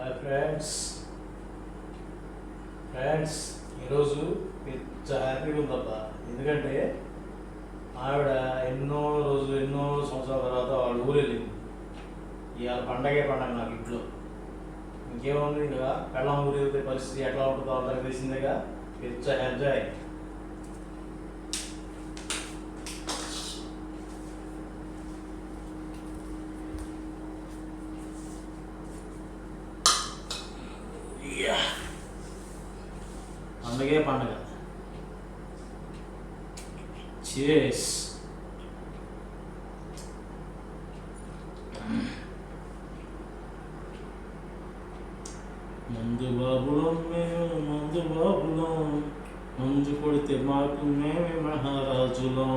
Hi friends. Friends ఈరోజు చాలా హ్యాపీగా ఉందబ్బా. ఎందుకంటే ఆవిడ ఎన్నో రోజులు ఎన్నో సంవత్సరాల తర్వాత వాళ్ళ ఊరు వెళ్ళింది. ఇవాళ పండగే పండగ నాకు ఇంట్లో. ఇంకేముంది ఇంకా? పెళ్ళం ఊరు పరిస్థితి ఎట్లా ఉంటుందో అందరికి తెలిసిందేగా. పిచ్చ ఎంజాయ్. పండగే పండగ చేస్ ముందు బాబులం మేము ముందు బాబులం ముందు కొడితే మాకు మేమే మహారాజులం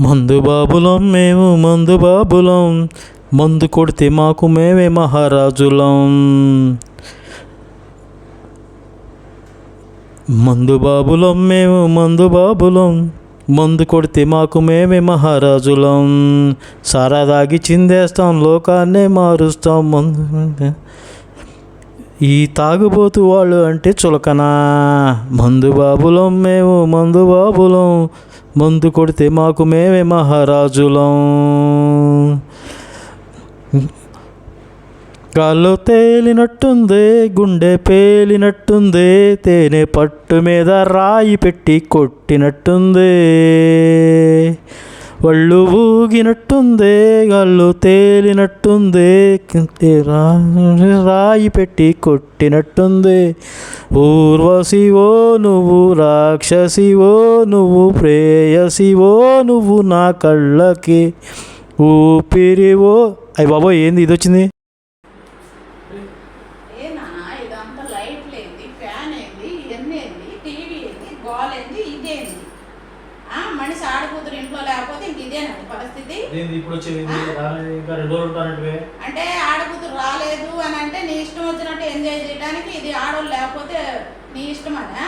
మందు బాబులం మేము మందు బాబులం. మందు కొడితే మాకు మేమే మహారాజులం. మందు బాబులం మేము మందు బాబులం. మందు కొడితే మాకు మేమే మహారాజులం. సారా దాగి చిందేస్తాం లోకాన్నే మారుస్తాం. మందు ఈ తాగుబోతు వాళ్ళు అంటే చులకనా. మందు బాబులం మేము మందు బాబులం. మందు కొడితే మాకు మేమే మహారాజులం. గాల్లో తేలినట్టుంది గుండె పేలినట్టుంది తేనె పట్టు మీద రాయి పెట్టి కొట్టినట్టుంది. ఒళ్ళు ఊగినట్టుందే గళ్ళు తేలినట్టుందే రాయి పెట్టి కొట్టినట్టుంది. ఊర్వశివో నువ్వు రాక్షసివో నువ్వు ప్రేయసివో నువ్వు నా కళ్ళకి ఊపిరివో. అయ్యి బాబో ఏంది ఇది వచ్చింది ఇదేంది? మనిషి ఆడకూతురు ఇంట్లో లేకపోతే ఇంక ఇదేనండి పరిస్థితి. ఇప్పుడు అంటే ఆడకూతురు రాలేదు అని అంటే నీ ఇష్టం వచ్చినట్టు ఎంజాయ్ చేయడానికి ఇది ఆడవాళ్ళు లేకపోతే నీ ఇష్టమనా?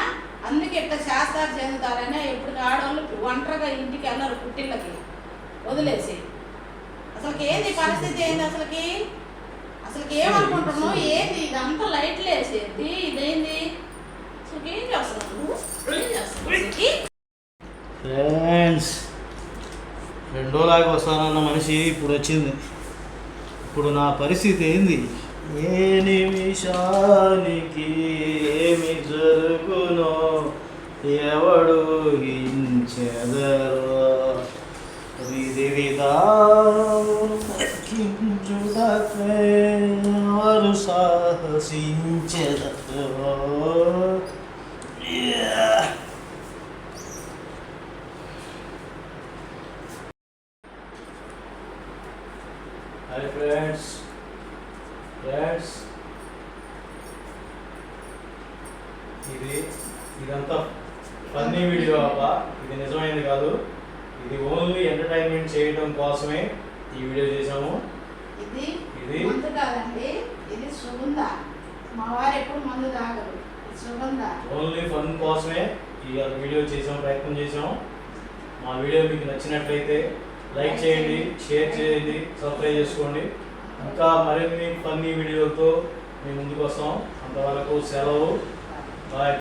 అందుకే ఇట్లా శాస్త్రాలు చెందుతారని ఇప్పుడు ఆడవాళ్ళు ఒంటరిగా ఇంటికి వెళ్ళరు పుట్టిళ్ళకి. వదిలేసి. అసలుకి ఏంది పరిస్థితి ఏంది అసలుకి? అసలుకి ఏమనుకుంటున్నావు ఏంది ఇదంతా లైట్లు వేసేది? ఇదేంది? అసలుకి ఏం చేస్తున్నావు? ఏం చేస్తున్నావు? ఫ్రెండ్స్ రెండోలాగా వస్తానన్న మనిషి ఇప్పుడు వచ్చింది. ఇప్పుడు నా పరిస్థితి ఏంది? ఏ నిమిషానికి ఏమి జరుగునో ఎవడు హించెదరో విధి విధాచుడకే సాహసించెదరో? Yeah. హాయ్ ఫ్రెండ్స్ ఫ్రెండ్స్ ఇది ఇదంతా ఫన్నీ వీడియో అబ్బా. ఇది నిజమైనది కాదు. ఇది ఓన్లీ ఎంటర్టైన్మెంట్ చేయడం కోసమే ఈ వీడియో చేసాము ఇది ఇది? మందు కాదండి. ఇది సుగంధ. మా వారు ఎప్పుడు మందు తాగరు. ఇది సుగంధ. ఓన్లీ ఫన్ కోసమే ఈ వీడియో చేసాం ప్రయత్నం చేసాం. మా వీడియో మీకు నచ్చినట్లయితే లైక్ చేయండి షేర్ చేయండి సబ్స్క్రైబ్ చేసుకోండి. ఇంకా మరిన్ని ఫన్నీ వీడియోలతో మేము ముందుకు వస్తాం. అంతవరకు సెలవు. బాయ్.